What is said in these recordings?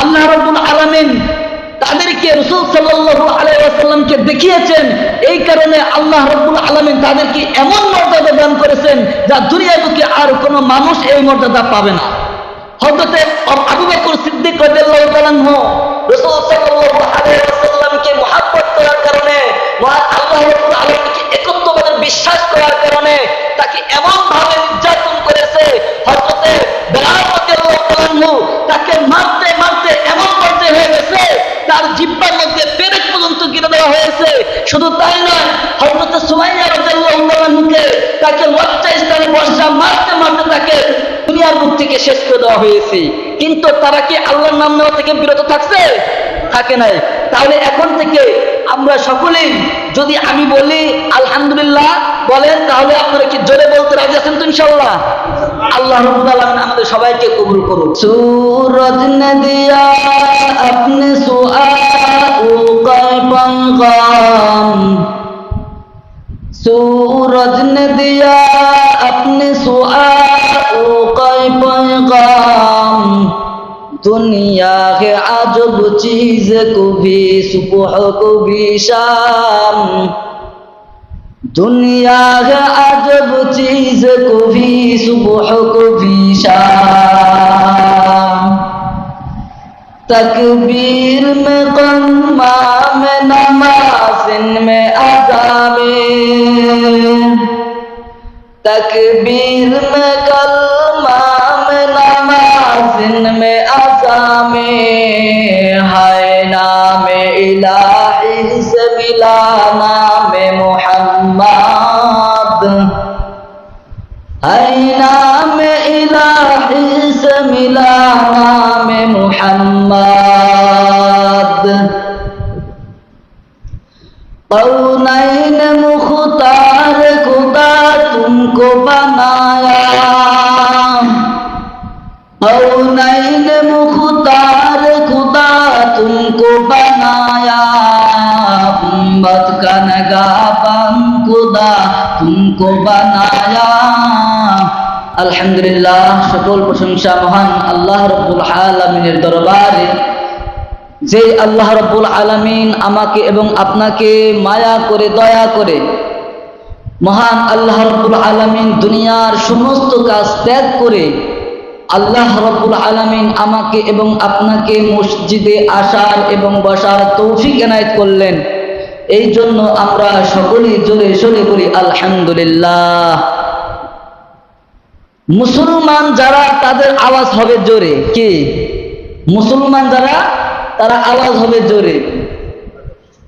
আল্লাহ তাদেরকে রসুল ওয়াসাল্লামকে দেখিয়েছেন, এই কারণে আল্লাহ আলামিন তাদেরকে এমন মর্যাদা দান করেছেন যা দুনিয়া বুকে আর মানুষ এই মর্যাদা পাবে না। বিশ্বাস করার কারণে তাকে এমন ভাবে নির্যাতন করেছে হযরতে বেলাল রাদিয়াল্লাহু তাকে মারতে মারতে এমন পর্যায়ে হয়ে গেছে তার জিব্বার মধ্যে পেরেক পর্যন্ত গিরে দেওয়া হয়েছে। শুধু তাই নয়, হযরতে সুমাইয়া রাদিয়াল্লাহু তাকে লজ্জা স্থানে বর্ষা মারতে মারতে তাকে দুনিয়ার মুখ থেকে শেষ করে দেওয়া হয়েছে। কিন্তু তারা কি আল্লাহর নাম নেওয়া থেকে বিরত থাকছে? থাকে নাই তাহলে এখন থেকে আমরা সকলেই যদি আমি বলি আলহামদুলিল্লাহ বলেন তাহলে আপনারা কি জোরে বলতে রাজি আছেন তো ইনশাল্লাহ আল্লাহ রব্বুল আলামিন আমাদের সবাইকে কবুল করুন সূরজ ने दिया अपने सुआओ का पैगाम सूरज ने दिया अपने सुआओ का पैगाम दुनिया के अजब चीज को भी सुबह को भी शाम दुनिया के अजब चीज को भी सुबह को भी शाम तकबीर में कलमा में नमाजिन में अजामे तकबीर में कलमा में नमाजिन হায় নামে ইলাহি সবিলানা। उम्मत का नगाबन खुदा तुमको बनाया আলহামদুলিল্লাহ সকল প্রশংসা মহান আল্লাহ রব্বুল আলমিনের দরবারে যে আল্লাহ রব্বুল আলামিন আমাকে এবং আপনাকে মায়া করে দয়া করে মহান আল্লাহ রব্বুল আলামিন দুনিয়ার সমস্ত কাজ ত্যাগ করে আল্লাহ রব্বুল আলামিন আমাকে এবং আপনাকে মসজিদে আসার এবং বসার তৌফিক এনায়েত করলেন এই জন্য আমরা সকলেই জোরে সোরে করি আলহামদুলিল্লাহ। মুসলমান যারা, তাদের আওয়াজ হবে জোরে। কি? মুসলমান যারা, তারা আওয়াজ হবে জোরে।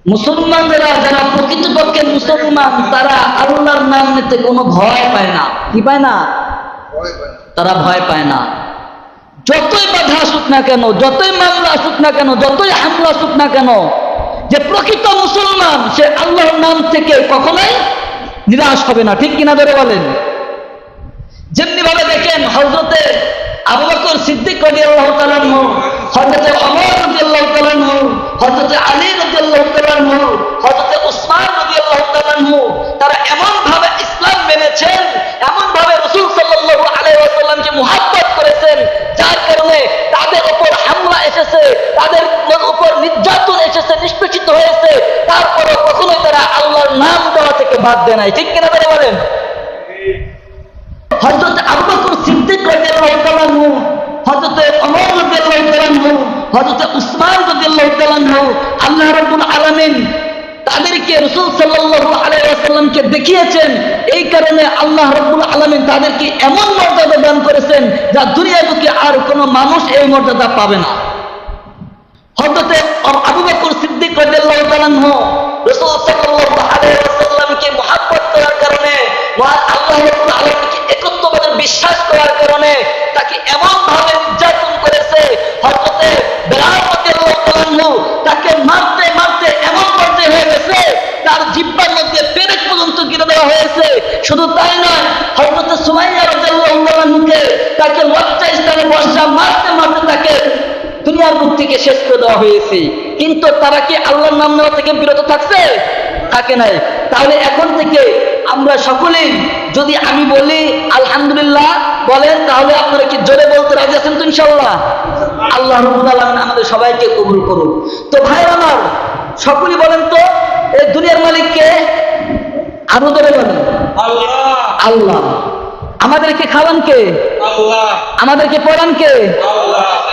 মুসলমান যারা যারা প্রকৃতপক্ষে মুসলমান, তারা আল্লাহর নাম নিতে কোনো ভয় পায় না। কি পায় না? তারা ভয় পায় না। যতই বাধা আসুক না কেন, যতই মামলা আসুক না কেন, যতই হামলা আসুক না কেন যে প্রকৃত মুসলমান, সে আল্লাহর নাম থেকে কখনোই নিরাশ হবে না। ঠিক কিনা ধরে বলেন? যেমনি ভাবে দেখেন হজরতে আবু বকর সিদ্দিক হযরতে ওমর রাদিয়াল্লাহু তাআলা হযরতে আলী তাআলা হযরতে উসমান তাআলা তারা এমন ভাবে ইসলাম মেনেছেন এমন ভাবে রাসূল আলাইহি ওয়াসাল্লামকে মুহাব্বত করেছেন, যার কারণে তাদের উপর হামলা এসেছে, তাদের উপর নির্যাতন এসেছে হয়েছে তারপরে কখনোই তারা আল্লাহর নাম দেওয়া থেকে বাদ দেয় নাই। ঠিক কিনা তারা বলেন? বকর সিদ্দিক রাদিয়াল্লাহু তাআলা উসমান আল্লাহ তাদেরকে রাসূল সাল্লাল্লাহু আলাইহি ওয়াসাল্লামকে দেখিয়েছেন। এই কারণে আল্লাহ রাব্বুল আলামিন তাদেরকে এমন মর্যাদা দান করেছেন যা দুনিয়া বুকে আর কোনো মানুষ এই মর্যাদা পাবে না। হযরতে আবু বকর সিদ্দিক রাসূল ওয়াসাল্লামকে মহব্বত করার কারণে আল্লাহ রাব্বুল আলামিনকে একত্ববাদের বিশ্বাস করার কারণে তাকে এমন ভাবে নির্যাতন করেছে তাআলা তাকে মারতে মারতে এমন পর্যায়ে হয়ে গেছে, তার জিব্বার মধ্যে পেরেক পর্যন্ত গিরে দেওয়া হয়েছে। শুধু তাই নয়, হযরতে সুমাইয়া রাদিয়াল্লাহু তাআলাকে তাকে লজ্জা স্থানে বর্ষা মারতে মারতে দুনিয়ার মুখ থেকে শেষ করে দেওয়া হয়েছে। কিন্তু তারা কি আল্লাহর নাম নেওয়া থেকে বিরত থাকছে? থাকে নাই। তাহলে এখন থেকে আমরা সকলেই যদি আমি বলি আলহামদুলিল্লাহ বলেন তাহলে আপনারা কি জোরে বলতে রাজি আছেন তো ইনশাল্লাহ আল্লাহ আলামিন আমাদের সবাইকে কবুল করুন তো ভাই আমার সকলেই বলেন তো এই দুনিয়ার মালিককে আরও ধরে বলেন। আল্লাহ। আল্লাহ। আমাদেরকে খাওয়ান কে? আমাদেরকে পড়ান কে?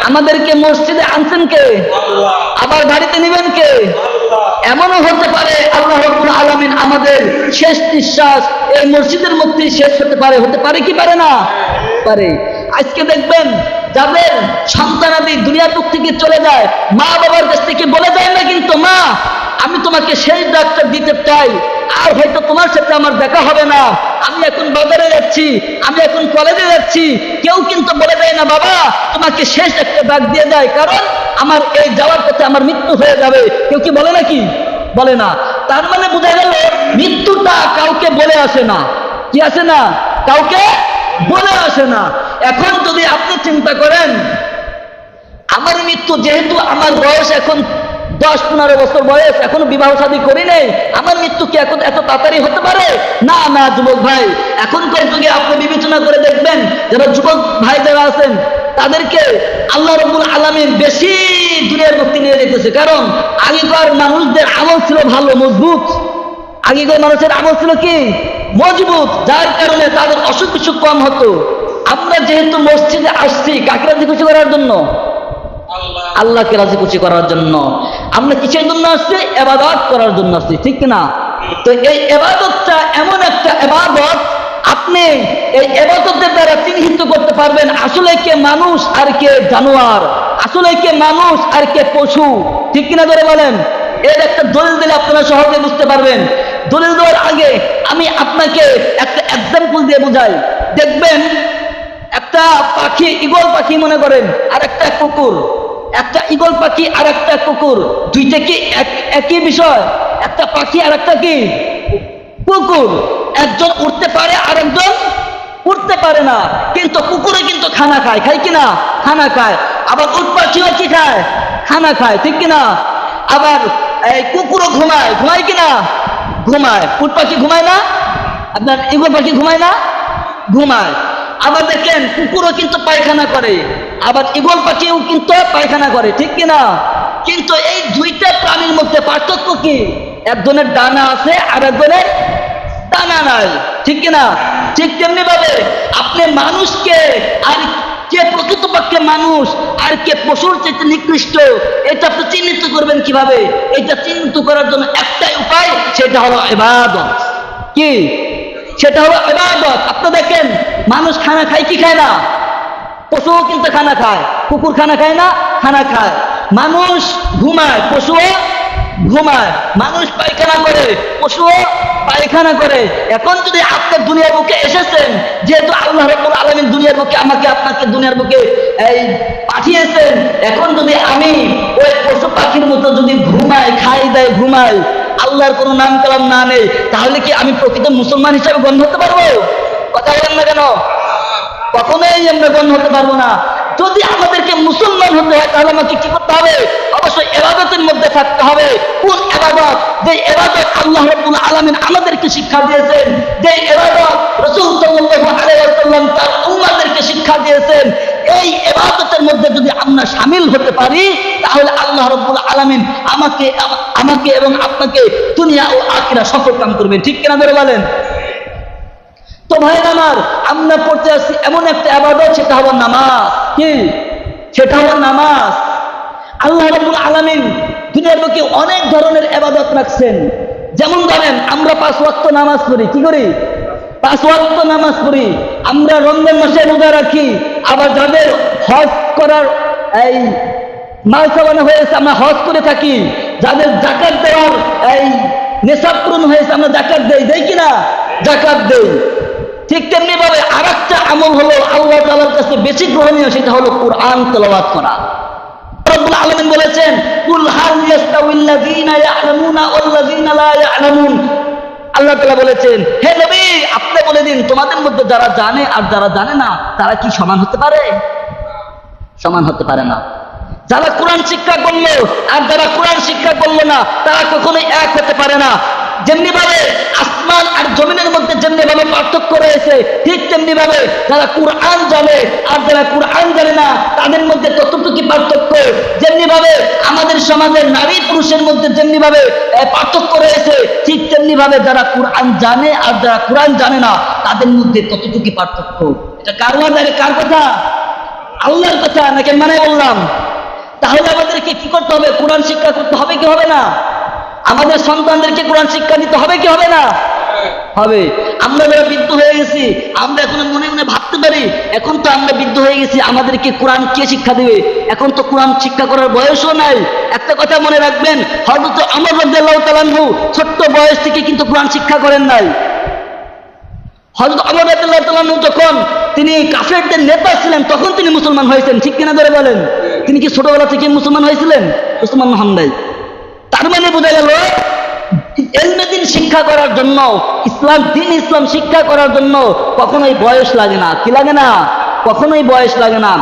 আমাদেরকে মসজিদে আনছেন কে? আবার বাড়িতে নেবেন কে? এমনও হতে পারে আল্লাহ রব্বুল আলামিন আমাদের শেষ নিঃশ্বাস এই মসজিদের মধ্যে শেষ হতে পারে। হতে পারে কি পারে না? পারে। আজকে দেখবেন যাদের সন্তানাদি দুনিয়ার বুক থেকে চলে যায় মা বাবার কাছ থেকে বলে যায় না কিন্তু মা আমি তোমাকে শেষ ডাক্তার দিতে চাই। আর হয়তো তোমার সাথে আমার দেখা হবে না। আমি এখন বাজারে যাচ্ছি, আমি এখন কলেজে যাচ্ছি। কেউ কিন্তু বলে দেয় না, বাবা, তোমাকে শেষ একটা ডাক দিয়ে যায় কারণ আমার এই যাওয়ার পথে আমার মৃত্যু হয়ে যাবে। কেউ কি বলে নাকি? বলে না। তার মানে বোঝা গেল, মৃত্যুটা কাউকে বলে আসে না। কি আসে না? কাউকে বলে আসে না। এখন যদি আপনি চিন্তা করেন, আমার মৃত্যু যেহেতু আমার বয়স এখন দশ, পনেরো বছর বয়স, এখনও বিবাহ শাদী করি নেই। আমার মৃত্যু কি এখন এত তাড়াতাড়ি হতে পারে? না না, যুবক ভাই। এখনকার যুগে আপনি বিবেচনা করে দেখবেন, যারা যুবক ভাই যারা আছেন, তাদেরকে আল্লাহ রবুল আলমিন বেশি দুনিয়ার মুক্তি নিয়ে যেতেছে। কারণ আগেকার মানুষদের আমল ছিল ভালো, মজবুত। আগেকার মানুষের আমল ছিল কি? মজবুত, যার কারণে তাদের অসুখ বিসুখ কম হতো। আমরা যেহেতু মসজিদে আসছি কাকে রাজি খুশি করার জন্য আল্লাহকে রাজি খুশি করার জন্য। আমরা কিসের জন্য আসছি? এবাদত করার জন্য আসছি, ঠিক না তো এই এবাদতটা এমন একটা এবাদত, আপনি এই এবাদতের দ্বারা চিহ্নিত করতে পারবেন আসলে কে মানুষ আর কে জানোয়ার, আসলে কে মানুষ আর কে পশু, ঠিক কিনা ধরে বলেন? এর একটা দলিল দিলে আপনারা সহজে বুঝতে পারবেন। দলিল দেওয়ার আগে আমি আপনাকে একটা এক্সাম্পল দিয়ে বুঝাই। দেখবেন, একটা পাখি ইগল পাখি মনে করেন আর একটা কুকুর। একটা ইগল পাখি আর একটা কুকুর। দুইটা কি এক- একই বিষয়? একটা পাখি আর একটা কি? কুকুর। একজন উঠতে পারে আর একজন উঠতে পারে না। কিন্তু কুকুরে কিন্তু খানা খায়। খায় কিনা খানা খায়। আবার উট পাখিও কি খায়? খানা খায়। ঠিক কিনা আবার এই কুকুরও ঘুমায়। ঘুমায় কিনা ঘুমায়। উট পাখি ঘুমায় না? আপনার ইগল পাখি ঘুমায় না? ঘুমায়। আবার দেখেন কুকুরও কিন্তু পায়খানা করে। আবার ইগল পাখিও কিন্তু পায়খানা করে, ঠিক কিনা? কিন্তু এই দুইটা প্রাণীর মধ্যে পার্থক্য কি? একজনের ডানা আছে আর একজনের ডানা নাই, ঠিক কিনা? ঠিক তেমনি ভাবে আপনি মানুষকে আর কে প্রকৃতপক্ষে মানুষ আর কে পশুর চেয়ে নিকৃষ্ট, এটা আপনি চিহ্নিত করবেন কীভাবে? এটা চিহ্নিত করার জন্য একটাই উপায়, সেটা হলো এবাদত কি? সেটা হলো এবাদত আপনি দেখেন, মানুষ খানা খায় কি খায় না? পশুও কিন্তু খানা খায়, কুকুর খানা খায় না, খানা খায়। মানুষ ঘুমায়, পশুও ঘুমায়। মানুষ পায়খানা করে, পশুও পায়খানা করে। এখন যদি আপনি দুনিয়ার বুকে এসেছেন, যেহেতু আল্লাহ রব্বুল আলমিন দুনিয়ার বুকে আমাকে আপনাকে দুনিয়ার বুকে এই পাঠিয়েছেন, এখন যদি আমি ওই পশু পাখির মতো যদি ঘুমাই, খাই দেয়, ঘুমাই, আল্লাহর কোনো নাম কালাম না নেই, তাহলে কি আমি প্রকৃত মুসলমান হিসাবে গণ্য হতে পারব? কথা বলেন না কেন? কখনোই আমরা গণ্য হতে পারব না। যদি আমাদেরকে মুসলমান হতে হয়, তাহলে আমাকে কি করতে হবে? অবশ্যই এবাদতের মধ্যে থাকতে হবে। কোন এবাদত? যে এবাদত আল্লাহ রব্বুল আলমিন আমাদেরকে শিক্ষা দিয়েছেন। যে এবাদত রসুল সাল্লাল্লাহু আলাইহি ওয়াসাল্লাম তার উম্মাদেরকে শিক্ষা দিয়েছেন। এই এবাদতের মধ্যে যদি আমরা সামিল হতে পারি, তাহলে আল্লাহ রব্বুল আলমিন আমাকে আমাকে এবং আপনাকে দুনিয়া ও আখিরা সফল কাম করবেন। ঠিক কিনা ধরে বলেন? তো ভাই আমার পড়তে আসছি এমন একটা আবাদত, সেটা হলো নামাজ। কি? সেটা হলো নামাজ। আল্লাহ রাব্বুল আলামিন দুনিয়ার বুকে অনেক ধরনের আবাদত রাখছেন। যেমন ধরেন, আমরা পাঁচ ওয়াক্ত নামাজ পড়ি, কি করি? পাঁচ ওয়াক্ত নামাজ পড়ি। আমরা রমজান মাসে রোজা রাখি। আবার যাদের হজ করার এই মাল চালানো হয়েছে, আমরা হজ করে থাকি। যাদের জাকাত দেওয়ার এই নেশাব পূরণ হয়েছে, আমরা জাকাত দেই দেই কিনা? জাকাত দেই। ঠিক তেমনি ভাবে আর একটা আমল হলো আল্লাহ তালার কাছে বেশি গ্রহণীয়, সেটা হলো কোরআন তেলাওয়াত করা। বলেছেন বলেছেন, হে নবী, আপনি বলে দিন, তোমাদের মধ্যে যারা জানে আর যারা জানে না, তারা কি সমান হতে পারে? সমান হতে পারে না। যারা কোরআন শিক্ষা করল আর যারা কোরআন শিক্ষা করল না, তারা কখনোই এক হতে পারে না। যেমনি ভাবে আসমান আর জমিনের মধ্যে যেমনি ভাবে পার্থক্য রয়েছে, ঠিক তেমনি ভাবে যারা কোরআন জানে আর যারা কোরআন জানে না, তাদের মধ্যে ততটুকু পার্থক্য। যেমনি ভাবে আমাদের সমাজের নারী পুরুষের মধ্যে যেমনি ভাবে পার্থক্য রয়েছে, ঠিক তেমনি ভাবে যারা কোরআন জানে আর যারা কোরআন জানে না, তাদের মধ্যে ততটুকু পার্থক্য। এটা কার এটা কার কথা? আল্লাহর কথা, নাকি মানে বললাম? তাহলে আমাদেরকে কি করতে হবে? কোরআন শিক্ষা করতে হবে কি হবে না? আমাদের সন্তানদেরকে কোরআন শিক্ষা দিতে হবে কি হবে না? হবে। আমরা যারা বৃদ্ধ হয়ে গেছি, আমরা এখন মনে মনে ভাবতে পারি, এখন তো আমরা বৃদ্ধ হয়ে গেছি, আমাদেরকে কোরআন কে শিক্ষা দিবে? এখন তো কোরআন শিক্ষা করার বয়সও নাই। একটা কথা মনে রাখবেন হয়তো আমার রাদিয়াল্লাহু তাআলা আনহু ছোট্ট বয়স থেকে কিন্তু কোরআন শিক্ষা করেন নাই। হযরত ওমর রাদিয়াল্লাহু তাআলা যখন তিনি কাফেরদের নেতা ছিলেন, তখন তিনি মুসলমান হয়েছেন। ঠিক কিনা ধরে বলেন? তিনি কি ছোটবেলা থেকে মুসলমান হয়েছিলেন? মুসলমান হন নাই। তার মানে বোঝা গেল এলমেদিন শিক্ষা করার জন্য, ইসলাম, দিন ইসলাম শিক্ষা করার জন্য কখনোই বয়স লাগে না। কি লাগে না? কখনোই বয়স লাগে না।